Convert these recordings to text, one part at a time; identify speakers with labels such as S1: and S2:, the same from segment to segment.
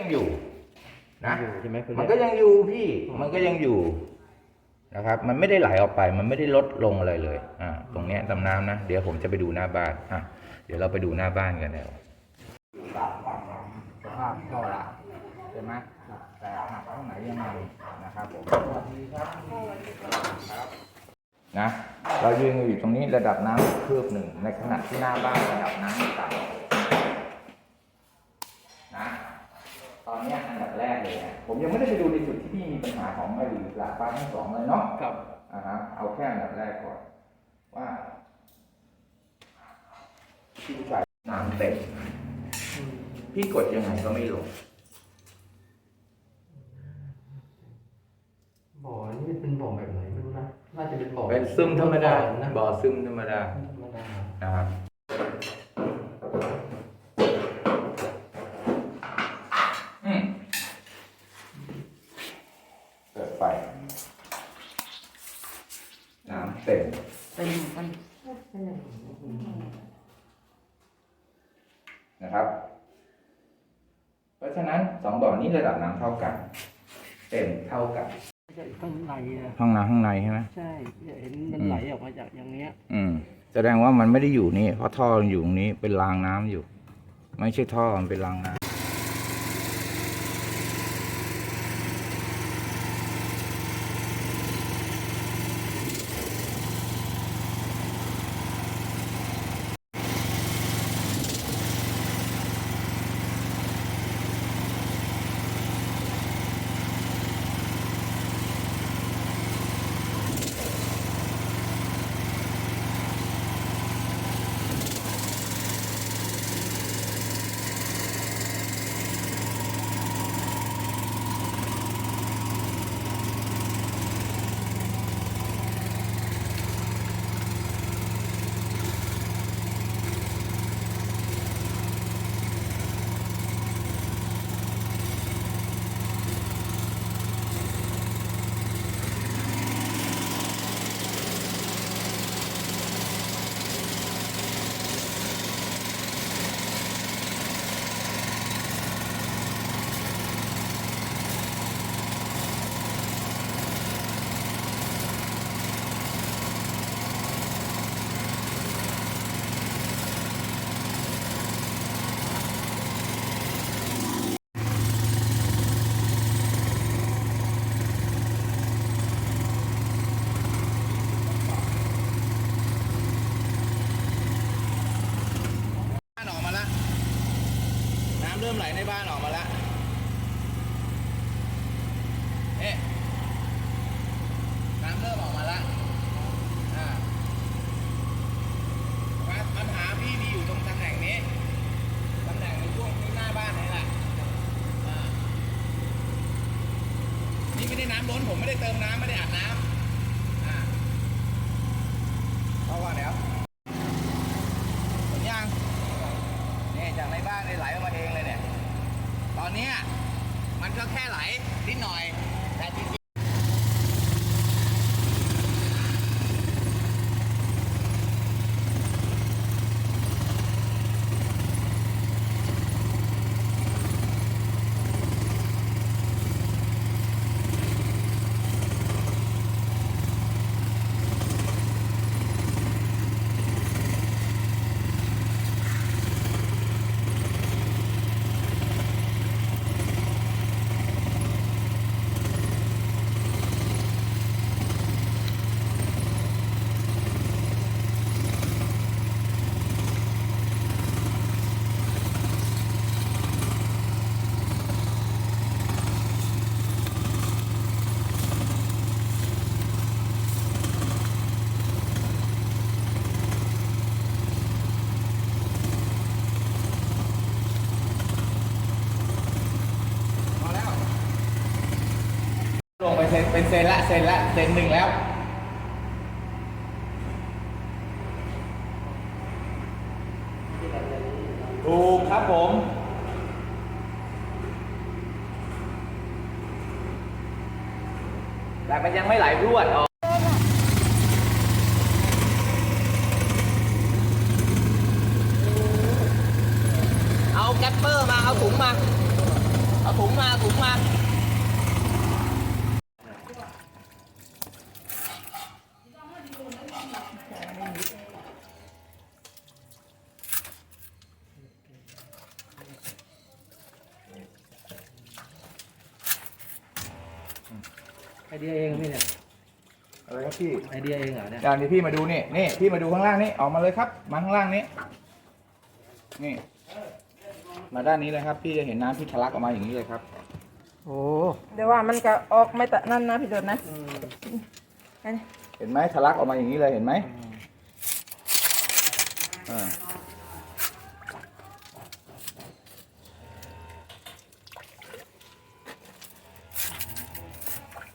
S1: ยังอยู่นะ
S2: อยู่ใช่ไหมคุณ
S1: มันก็ยังอยู่พี่ มันก็ยังอยู่นะครับ มันไม่ได้ไหลออกไป มันไม่ได้ลดลงอะไรเลย อ่า ตรงเนี้ยตำน้ำนะ เดี๋ยวผมจะไปดูหน้าบ้าน อะ เดี๋ยวเราไปดูหน้าบ้านกันเดี๋ยวสภาพก็ละใช่ไหมแต่หักเท่าไหนยังไงนะครับผมนะ เรายืนอยู่ตรงนี้ระดับน้ำคืบหนึ่ง ในขณะที่หน้าบ้านระดับน้ำต่ำนะ ต อนเนี้ยอันดับแรกเลยนะผมยังไม่ได้ไปดูในจุดที่พี่มีปัญหาของไอ้หลักบ้านทั้งสองเลยเนาะ
S2: ครับ
S1: อ่าฮะเอาแค่อันดับแรกก่อนว่าพี่ใส่น้ำเต็มพี่กดยังไงก็ไม่ลง
S2: บ่อนี่เป็นบ่อแบบไหนไม่รู้นะน่าจะเป็นบ่อ
S1: เป็นซึมธรรมดา
S2: นะ
S1: บ่อซึมธรรมดา
S2: ธรรมดา
S1: นะครับ อืมเปิดไฟน้ำเต็ม
S2: เป็นมัน
S1: นะครับ เพราะฉะนั้นสองบ่อนี้ระดับน้ำเท่ากัน เต็มเท่ากัน
S2: ไม่ใช่ข้างในนะ
S1: ห้องน้ำข้างในใช่ไหม
S2: ใช่เห็นมัน
S1: อืม
S2: ไหลออกมาจากอย่างเนี้ย
S1: อืม แสดงว่ามันไม่ได้อยู่นี่เพราะท่อมันอยู่ตรงนี้เป็นรางน้ำอยู่ ไม่ใช่ท่อมันเป็นรางน้ำ เซ็นเซนละเซนละเซนหนึ่งแล้ว ถูกครับผม แต่มันยังไม่ไหลพรวดออกเอาแกปเปอร์มา เอาถุงมา เอาถุงมาสูงมา
S2: ดียเองไหมเนี่ย
S1: อะไรครับพี่
S2: ไอเดียเองเหรอเนี่ย
S1: อย่างที่พี่มาดูนี่นี่พี่มาดูข้างล่างนี่ออกมาเลยครับมาข้างล่างนี้นี่ มาด้านนี้เลยครับ พี่จะเห็นน้ำที่ทะลักออกมาอย่างนี้เลยครับ
S2: โอ้
S3: เดี๋ยวว่ามันก็ออกไม่ตะนั่นนะพี่โดดนะอันนี้
S1: เห็นไหมทะลักออกมาอย่างนี้เลยเห็นไหมอ่า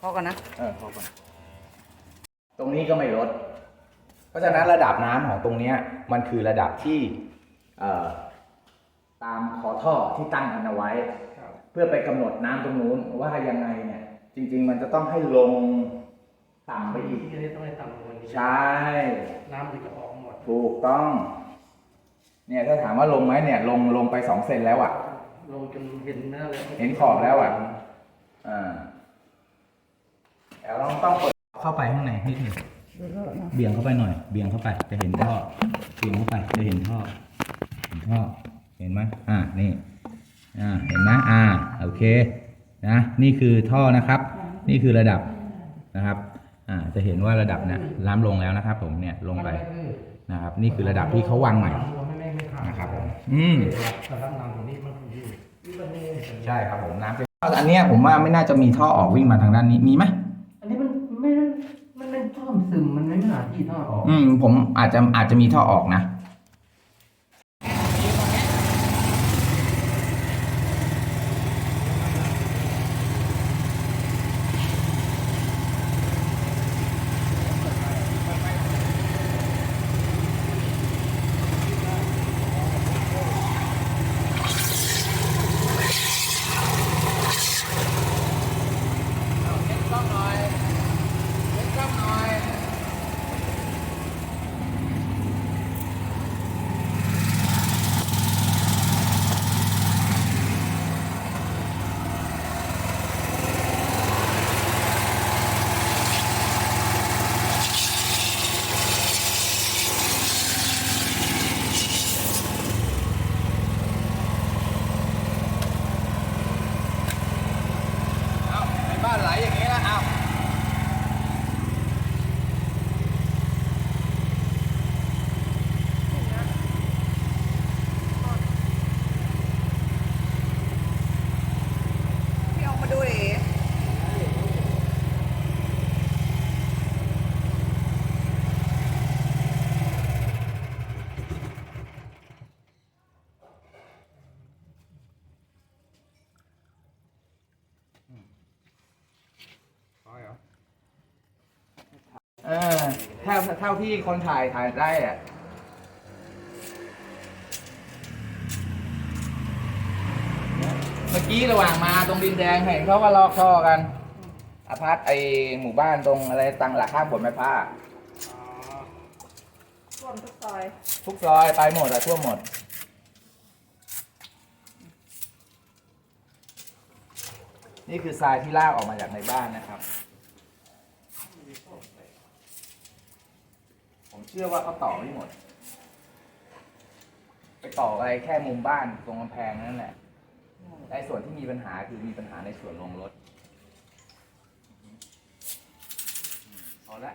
S3: พอกันนะ
S1: เออพอก่อนตรงนี้ก็ไม่ลด เพราะฉะนั้นระดับน้ำของตรงเนี้ยมันคือระดับที่เอ่อตามขอท่อที่ตั้งกันเอาไว้ เพื่อไปกำหนดน้ำตรงนู้นว่ายังไงเนี่ย จริง ๆ มันจะต้องให้ลงต่ำไปอีก
S2: ที่นี่ต้องให้ต่ำกว่านี้
S1: ใช่
S2: น้ำมันจะออกหมด
S1: ถูกต้อง เนี่ยถ้าถามว่าลงไหมเนี่ย ลงลงไปสองเซนแล้วอะ
S2: ลงจนเห็นหน้าเลย
S1: เห็นขอบแล้วอะอ่า แล้วเราต้องเปิดเข้าไปข้างในนิดหนึ่งเบี่ยงเข้าไปหน่อย เบี่ยงเข้าไปจะเห็นท่อเบี่ยงเข้าไปจะเห็นท่อเห็นท่อเห็นไหมอ่านี่อ่าเห็นไหมอ่าโอเคนะนี่คือท่อนะครับ นี่คือระดับนะครับอ่าจะเห็นว่าระดับเนี่ยล้ำลงแล้วนะครับ ผมเนี่ยลงไปนะครับ นี่คือระดับที่เขาวางใหม่
S2: ไม่ไม่ไม่ขาด
S1: นะครับผมอืม
S2: แต่รับน้ำตรงนี้มันคืออยู่ที่มันนี่
S1: ใช่ครับผมน้ำเป็นอันเนี้ยผมว่าไม่น่าจะมีท่อออกวิ่งมาทางด้านนี้มีไหม
S2: อันนี้มันไม่ มันเป็นท่อมซึมมันไม่มีหาที่ท่อออก
S1: อืมผมอาจจะอาจจะมีท่อออกนะ เอาในบ้านไหลอย่างนี้แล้วเอา
S3: พี่ออกมาดูดิ
S1: เออเท่าเท่าที่คนถ่ายถ่ายได้อะเมื่อกี้ระหว่างมาตรงดินแดงเห็นเขาก็ลอกท่อกันอพาร์ตไอหมู่บ้านตรงอะไรตังหลักข้างบนไม้ผ้า
S3: ท่วมทุกซอย
S1: ทุกซอยไปหมดอะทั่วหมด นี่คือทรายที่ลากออกมาจากในบ้านนะครับ ผม เชื่อว่าเขาต่อไม่หมด ไปต่ออะไรแค่มุมบ้านตรงกำแพงนั่นแหละในส่วนที่มีปัญหาคือมีปัญหาในส่วนลงรถพอละ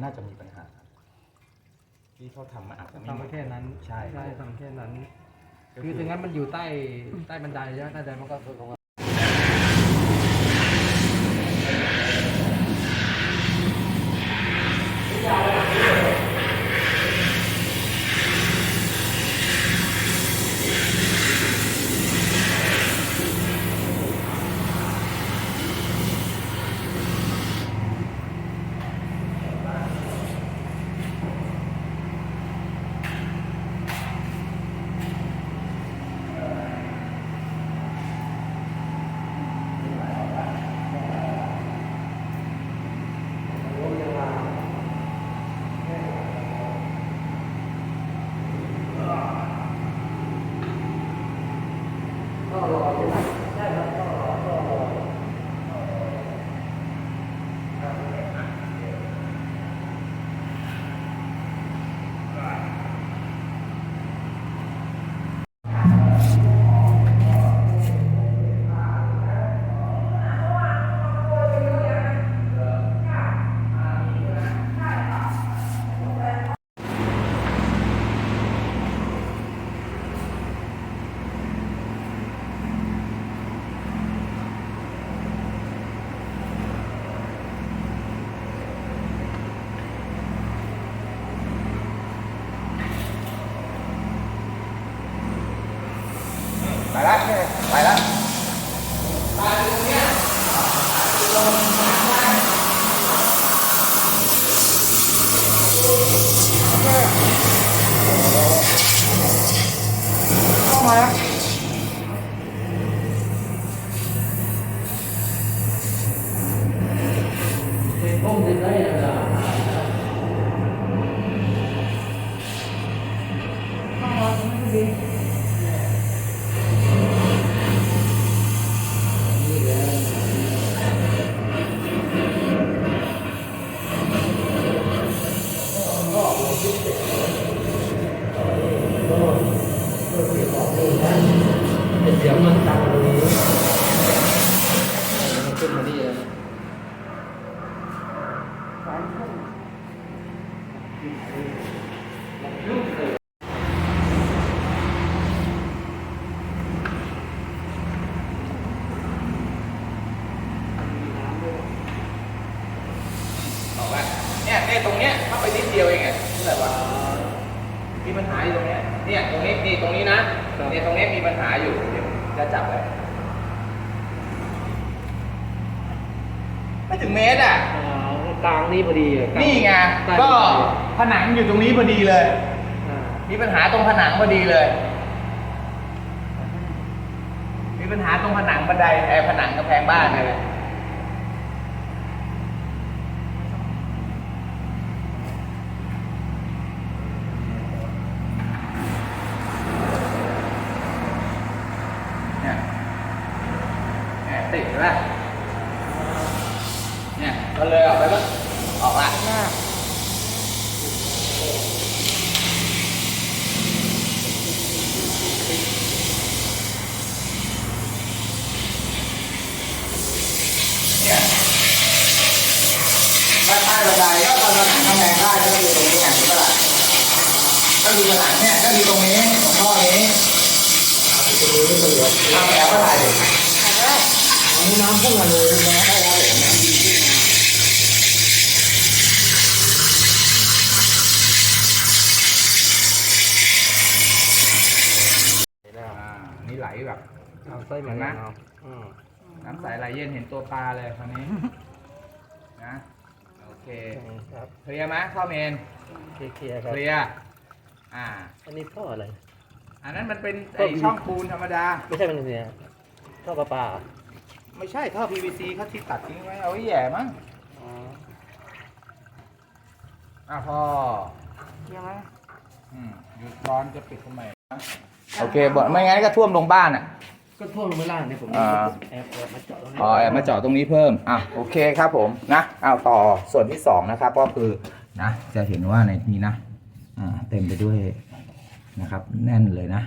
S2: น
S1: ใช่อะน่าจะมีปัญหา ที่เขาทำมาอาจจะไม่
S2: ทำไปแค่นั้น
S1: ใช่
S2: ใช่ทำแค่นั้น
S1: ก็
S2: คือถึงงั้นมันอยู่ใต้ใต้บันไดใช่ไหมใต้บันไดมันก็ลง
S1: Không 的
S3: เดี
S2: ย
S1: วเองไงเท่าไหร่วะมีปัญหาอยู่ตรงเนี้ยเนี่ยตรงนี้นี่ตรงนี้นะเนี่ยตรงนี้มีปัญหาอยู่เดี๋ยวจะจับไว้ไม่ถึงเมตรอะ
S2: กลางนี่พอดีอะกลา
S1: นี่ไง
S2: ใต้
S1: ก็
S2: บันได
S1: ผนังอยู่ตรงนี้พอดีเลย
S2: อ่า
S1: มีปัญหาตรงผนังพอดีเลย มีปัญหาตรงผนังบันไดไอ้ผนังกำแพงบ้านนี่แหละเนี่ยเนี่ยติดใช่ไหมเนี่ยก็เลยออกไปปะออกละ
S3: หน้า
S1: เนี่ยบ้านใต้บันไดก็ ตอนผนังกำแพงได้ก็คือตรงนี้ไงถูกปะล่ะก็คือผนังเนี่ยก็คือตรงนี้ตรงท่อนี้ทำแอบก็ถ่ายดิ
S2: อันนี้น้ำพุ่งมาเลยนะ
S1: ใช่ครับผมน้ำดีขึ้นมาอ่านี่ไหลแบบ
S2: เอาไส้มา
S1: เห็นไหม
S2: เอาอืม
S1: น้ำใสไหลเย็นเห็นตัวปลาเลยคราวนี้นะ เค
S2: ครับ
S1: เคลียร์ไหมเข้าเมน
S2: เคลียร์ครับ
S1: เคลียร์อ่า
S2: อันนี้ท่ออะไร
S1: อันนั้นมันเป็น
S2: ก็
S1: ไอ
S2: มี
S1: ช่องปูนธรรมดา
S2: ไม่ใช่มันเนี่ยท่อประปา
S1: ไม่ใช่ท่อ PVC เขาที่ตัดทิ้งไว้เอาไว้แหย่มั้ง
S2: อ๋อ
S1: อะพอ
S3: เกี่ยวไหม
S1: อืมหยุดร้อนจะปิดทำไมโอเคบ่ไม่งั้นก็ท่วมลงบ้านอะ
S2: ก็ท่วมลงไปล่างเนี่ยผม
S1: อ่า
S2: แอบแอบมาเจาะตรงนี้
S1: อ๋อแอบมาเจาะตรงนี้เพิ่ม อะ โอเคครับผมนะเอาต่อส่วนที่สองนะครับ ก็คือนะ จะเห็นว่าในนี้นะอ่าเต็มไปด้วยนะครับ แน่นเลยนะ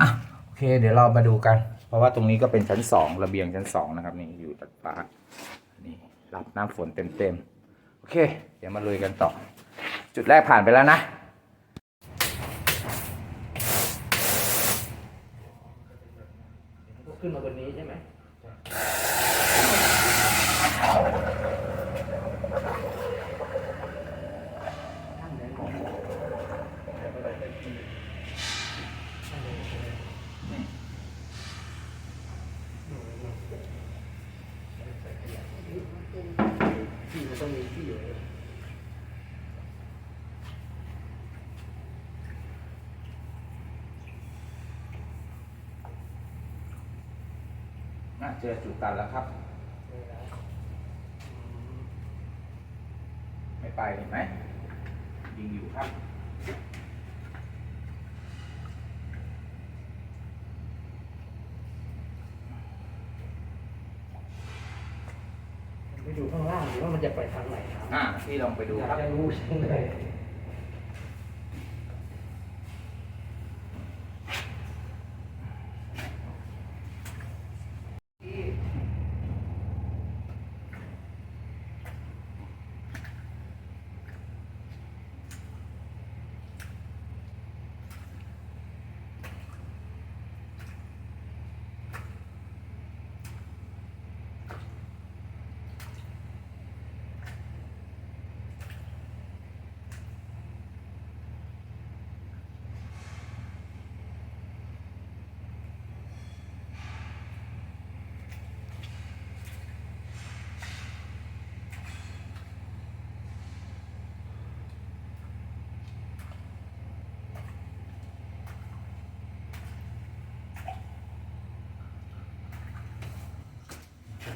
S1: อะโอเค เดี๋ยวเรามาดูกัน เพราะว่าตรงนี้ก็เป็นชั้นสองระเบียงชั้นสองนะครับ นี่อยู่ตัดฟ้านี่รับน้ำฝนเต็มๆโอเค เดี๋ยวมาลุยกันต่อ จุดแรกผ่านไปแล้วนะ
S2: ขึ้นมาบนนี้ใช่ไหม ที่มันต้องมีที่อยู่
S1: น่า เจอจุดตัดแล้วครับ ไม่ไปเห็นไหมยิงอยู่ครับ
S2: ไปดูข้างล่างหรือว่ามันจะไปทางไหนครับ
S1: อ่าพี่ลองไปดู
S2: อยาก
S1: ครับ
S2: จะรู้จังเลย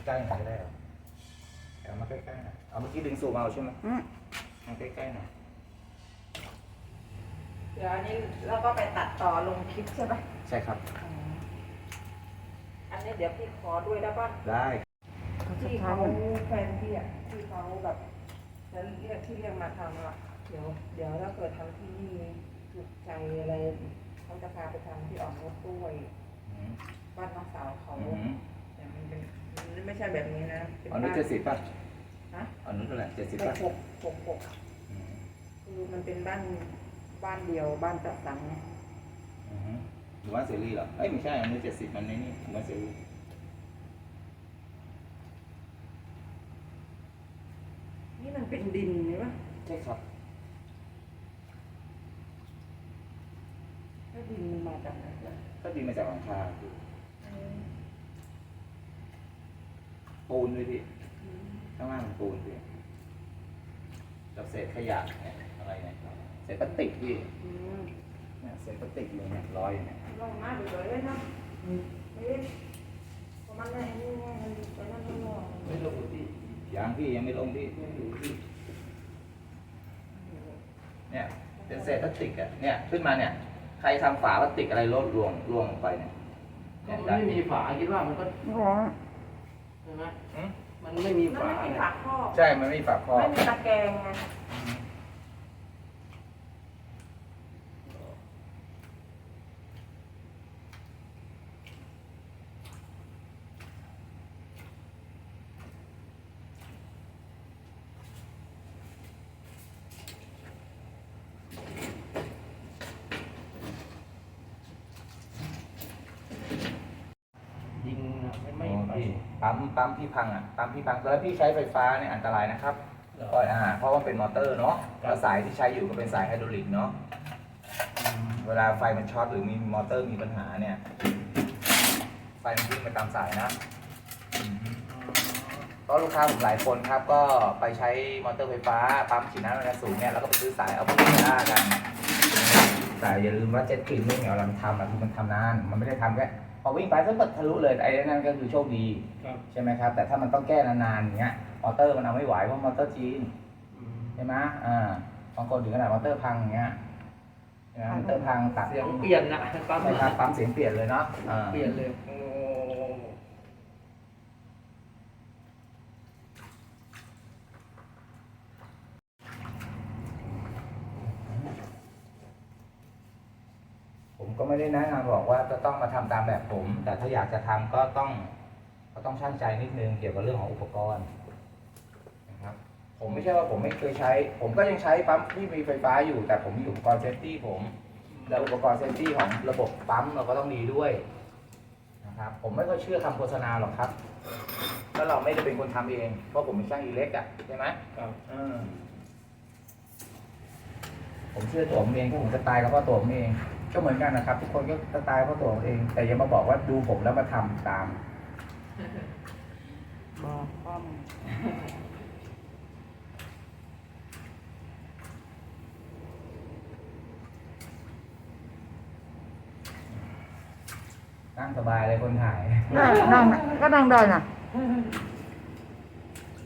S1: ใกล้ๆหน่อยก็ได้เหรอเอามาใกล้ๆหน่อยเอาเมื่อกี้ดึงสูบเอาใช่ไหม
S3: อืม
S1: มาใกล้ๆหน่อย
S3: เดี๋ยวอันนี้เราก็ไปตัดต่อลงคลิปใช่ไหม
S1: ใช่ครับ
S3: อันนี้เดี๋ยวพี่ขอด้วยแล้วก็
S1: ได้
S3: ที่เขาแฟนพี่อะที่เขาแบบจะเรียกที่เรียกมาทำอะเดี๋ยวเดี๋ยวถ้าเกิดทำที่นี่ถูกใจอะไรเขาจะพาไปทำที่ออกรถตู้ย
S1: อืม
S3: บ้านน้องสาวเขา
S1: อืม
S3: แต่มันเป็นมัน ไม่ใช่แบบนี้นะเป็น
S1: อันนู้น
S3: บ้าน
S1: เจ็ดสิบป่ะ
S3: ฮะ
S1: อันนู้นเท่าไหร่เจ็ดสิบ
S3: ห
S1: ป่ะ
S3: กหกหกหก
S1: อืม
S3: คือมันเป็นบ้านบ้านเดียวบ้านจัดสรรไง
S1: อืมหรือว่าเซรีเหรอเอ้ยไม่ใช่อันนู้นเจ็ดสิบมันในนี่หรือว่าเซรี
S3: นี่มันเป็นดินไหมวะ
S1: ใช่ครับ
S3: ถ้าดินมันมาจากไหนวะ
S1: ก็ดีมาจากหลังคาคือ ปูนด้วยพี่ข้างล่างเป็นปูนพี่กับเศษขยะเนี่ยอะไรเนี่ยเศษพลาสติกพี่
S3: อืม
S1: เนี่ยเศษพลาสติกเลยเนี่ยร้อยอยู่เนี่ย
S3: ลองมาดูเลยนะเฮ้ยเพราะมันไม่นี่ไงมันไปนั่นนั่นนู่น
S2: ไม่ลงที่
S1: ยังพี่ยังไม่ลงพี่
S2: ไม่อยู่ที่
S1: เนี่ยเป็นเศษพลาสติกอะเนี่ยขึ้นมาเนี่ย ใครทำฝาพลาสติกอะไรลดรวงร่วงลงไปเนี่ย
S2: ก็มันไม่มีฝาคิดว่ามันก็
S3: ร้อน
S2: ใช่ไหม
S1: อืม
S2: มันไม่มี
S3: มัน
S2: ฝา
S3: ไม่มี
S2: เนี่ย
S3: ฝาครอบ
S1: ใช่ มันไม่มีฝาครอบ
S3: ไม่มีตะแกรงไง
S2: ยิงอะไม่ไม่
S1: โอ้
S2: ไป
S1: พี่ ปั๊มปั๊มพี่พังอะปั๊มพี่พังแล้วพี่ใช้ไฟฟ้าเนี่ยอันตรายนะครับเพราะอ่าเพราะว่าเป็นมอเตอร์เนาะแล้วสายที่ใช้อยู่ก็เป็นสายไฮดรอลิกเนาะเวลาไฟมันช็อตหรือมีมอเตอร์มีปัญหาเนี่ยไฟมันวิ่งไปตามสายนะก็ลูกค้าผมหลายคนครับ ก็ไปใช้มอเตอร์ไฟฟ้าปั๊มฉีดน้ำแรงสูงเนี่ยแล้วก็ไปซื้อสายเอาไปติดหน้ากัน แต่อย่าลืมว่าเจ็ตคลีนนิ่งเนี่ยเราทำอะคือมันทำนาน มันไม่ได้ทำแค่ พอวิ่งไปก็ทะลุเลยไอ้นั่นก็คือโชคดี
S2: ครับ
S1: ใช่ไหมครับ แต่ถ้ามันต้องแก้นานๆอย่างเงี้ยมอเตอร์มันเอาไม่ไหวเพราะมอเตอร์จีน
S2: อืม
S1: ใช่ไหมอ่าบางคนถึงขนาดมอเตอร์พังอย่างเงี้ยนะมอเตอร์พังตัด
S2: เสียงเปลี่ยนนะปั๊ม
S1: ใช่ครับปั๊มเสียงเปลี่ยนเลยเนาะอ่า
S2: เปลี่ยนเลยโอ้
S1: ผมก็ ไม่ได้ แนะนำบอกว่าจะต้องมาทำตามแบบผม แต่ถ้าอยากจะทำก็ต้องก็ต้องช่างใจนิดนึงเกี่ยวกับเรื่องของอุปกรณ์นะครับผมไม่ใช่ว่าผมไม่เคยใช้ ผมก็ยังใช้ปั๊มที่มีไฟฟ้าอยู่ แต่ผมมีอุปกรณ์เซฟตี้ผม และอุปกรณ์เซฟตี้ของระบบปั๊มเราก็ต้องดีด้วยนะครับผมไม่ค่อยเชื่อคำโฆษณาหรอกครับถ้าเราไม่ได้เป็นคนทำเอง เพราะผมเป็นช่างอิเล็กอะใช่ไหม
S2: ครับ
S1: เออผมเชื่อตัวผมเองผมจะตายก็เพราะตัวผมเอง ก็เหมือนกันนะครับ ทุกคนก็จะตายเพราะตัวผมเอง แต่อย่ามาบอกว่าดูผมแล้วมาทำตาม
S3: บอกป้อม
S1: นั่งสบายเลยคนถ่าย
S3: นั่งก็นั่งได้น่ะ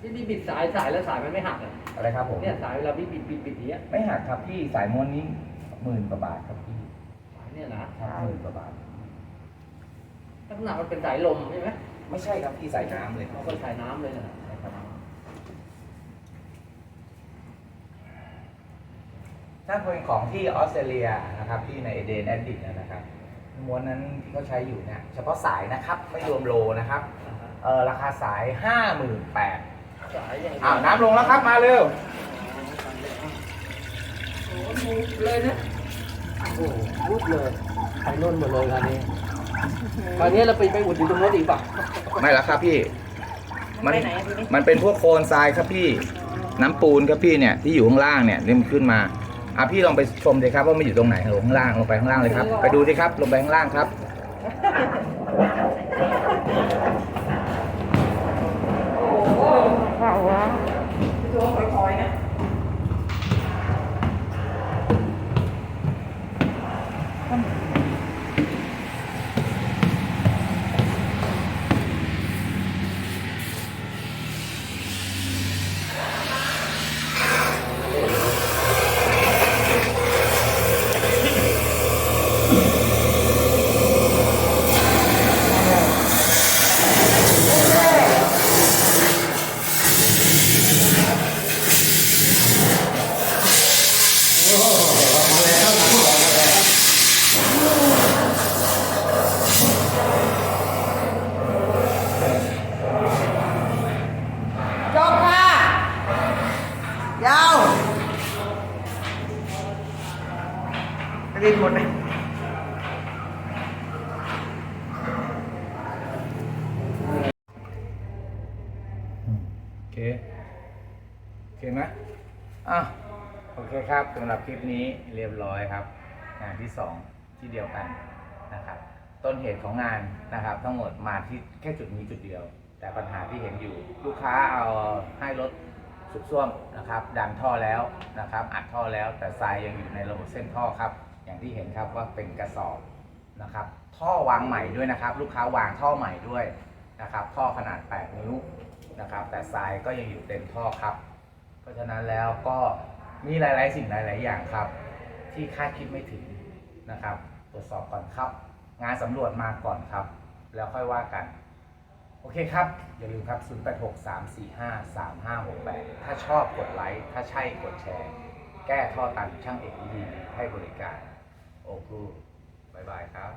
S2: ที่นี่บิดสายสายแล้วสายมันไม่หักอะ
S1: อะไรครับผม
S2: เนี่ยสายเวลาบิดบิดบิดบิดอย่างเงี้ย
S1: ไม่หักครับพี่สายม้วนนี้หมื่นกว่าบาทครับพี่
S2: สาย เนี่ยนะ
S1: ครับหมื่นกว่าบาท
S2: ลักษณะมันเป็นสายลมใช่ไหม
S1: ไม่ใช่ครับพี่สายน้ำเลยค
S2: เขา
S1: รับ
S2: เป็นสายน้ำเลยนะ
S1: ใช่ครับถ้าเป็นของที่ออสเตรเลียนะครับที่ในเดนแอดดิกนะครับม้วนนั้นที่เขาใช้อยู่เนี่ยเฉพาะสายนะครับไม่รวมโลนะครับ
S2: อ่าฮะ
S1: เออราคาสายห้าหมื่นแปด
S2: สายอย่างเดียว
S1: อ้าวน้ำลงแล้วครับมาเร็ว
S2: โอ้โหเลยนะ โอ้โหรูปเลยไปโน่นหมดเลยคราวนี้คราวนี้เราไปไปอุดอยู่ตรงโน้นอีกป่ะ
S1: ไม่แล้วครับพี่ มัน
S3: ไปไหนดูดิ
S1: มันเป็นพวกโคลนทรายครับพี่ น้ำปูนครับพี่เนี่ยที่อยู่ข้างล่างเนี่ยนี่มันขึ้นมาอะพี่ลองไปชมเลยครับว่ามันอยู่ตรงไหนลงข้างล่างลงไปข้างล่างเลยครับ ไปดูดิครับลงไปข้างล่างครับ
S3: ข้าววะพี่ตัวคอยๆนะ
S4: จบค่ะ ยาวรีบหมดเลย
S1: โอเค โอเคไหมอะโอเคครับสำหรับค ลิปนี้เรียบร้อยครับ งานที่สองที่เดียวกันนะครับ ต้นเหตุของงานนะครับ ทั้งหมดมาที่แค่จุดนี้จุดเดียว แต่ปัญหาที่เห็นอยู่ลูกค้าเอาให้รถสุดซ่วมนะครับ ดันท่อแล้วนะครับ อัดท่อแล้วแต่ทรายยังอยู่ในระบบเส้นท่อครับ อย่างที่เห็นครับว่าเป็นกระสอบนะครับ ท่อวางใหม่ด้วยนะครับ ลูกค้าวางท่อใหม่ด้วยนะครับ ท่อขนาด 8 นิ้วนะครับ แต่ทรายก็ยังอยู่เต็มท่อครับ เพราะฉะนั้นแล้วก็ มีหลาย ๆ สิ่งหลาย ๆ อย่างครับ ที่คาดคิดไม่ถึงนะครับ ตรวจสอบก่อนครับ งานสำรวจมาก่อนครับ แล้วค่อยว่ากัน โอเคครับ อย่าลืมครับ 0863453568 ถ้าชอบกดไลค์ ถ้าใช่กดแชร์ แก้ท่อตันช่างเอกดีให้บริการ โอ้ครูบายบายครับ